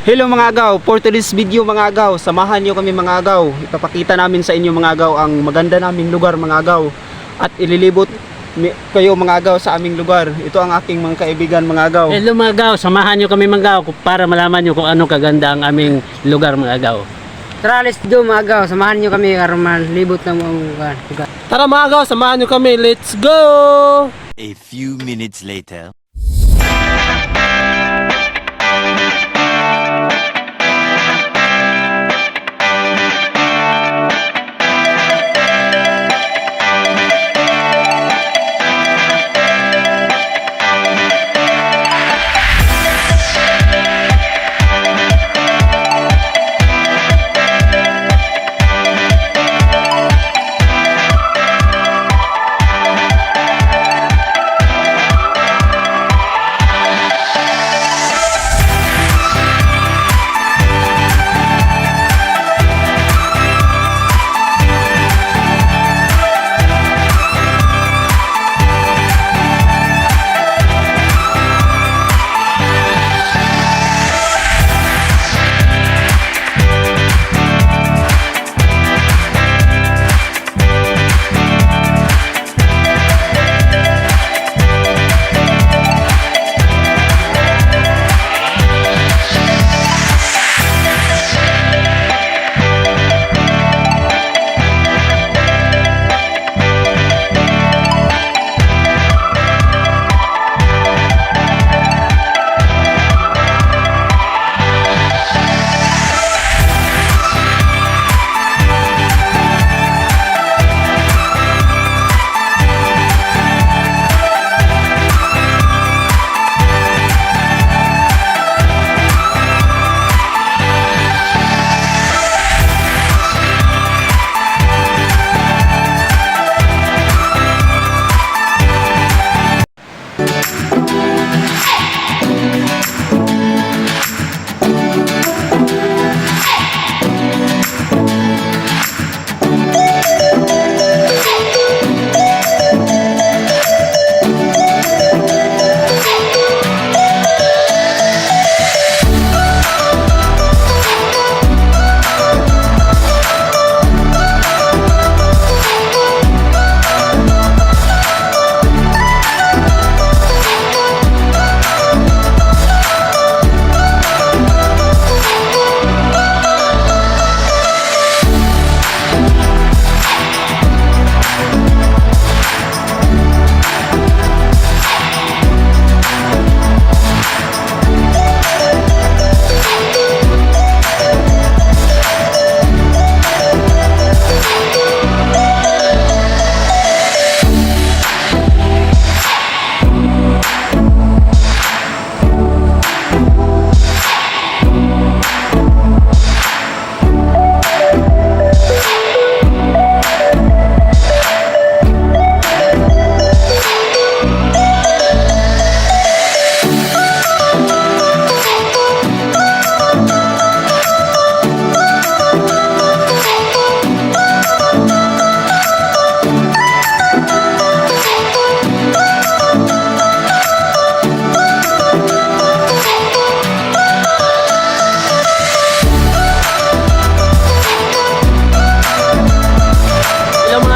Hello mga agaw, for today's video mga agaw, samahan nyo kami mga agaw. Ipapakita namin sa inyo mga agaw ang maganda naming lugar mga agaw. At ililibot kayo mga agaw sa aming lugar. Ito ang aking mga kaibigan mga agaw. Hello mga gaw, samahan nyo kami mga gaw para malaman nyo kung ano kaganda ang aming lugar mga gaw. Tara, let's do mga agaw. Samahan nyo kami karuman libot ng mga lugar. Tara mga agaw, samahan nyo kami. Let's go! A few minutes later.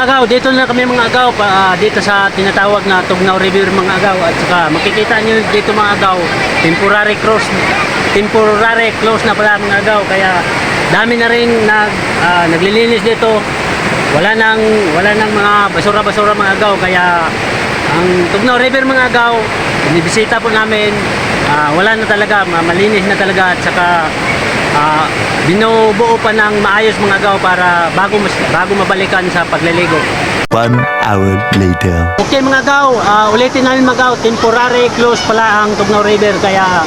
Hello mga gaw, dito na kami mga gaw pa, ah, dito sa tinatawag na Tugnaw River mga gaw at saka makikita nyo dito mga gaw temporary cross temporary close na pala mga gaw kaya dami na rin nag, ah, naglilinis dito. Wala nang wala nang mga basura-basura mga gaw kaya ang Tugnaw River mga gaw binibisita po namin. Ah, wala na talaga ma- malinis na talaga. At saka Ah, binubuo pa ng maayos mga gaw para bago mas, bago mabalikan sa pagliligo. One hour later. Okay mga gaw, ah, ulitin namin mga gaw, temporary close pala ang Tugnaw River kaya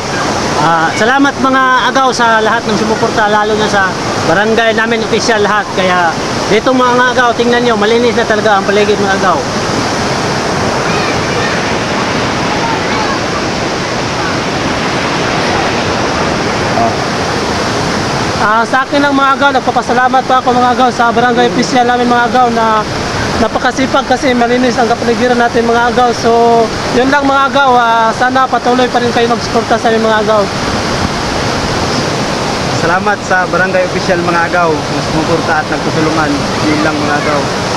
ah, salamat mga agaw sa lahat ng sumuporta lalo na sa barangay namin official lahat kaya dito mga agaw, tingnan nyo, malinis na talaga ang paligid mga agaw. Ah, sa akin lang mga agaw, nagpapasalamat pa ako mga agaw sa barangay official namin mga agaw na napakasipag kasi malinis ang kapaligiran natin mga agaw. So, yun lang mga agaw, ah, sana patuloy pa rin kayo magsuporta sa aming mga agaw. Salamat sa barangay official mga agaw na sumuporta at nagtutulungan. Yun lang mga agaw.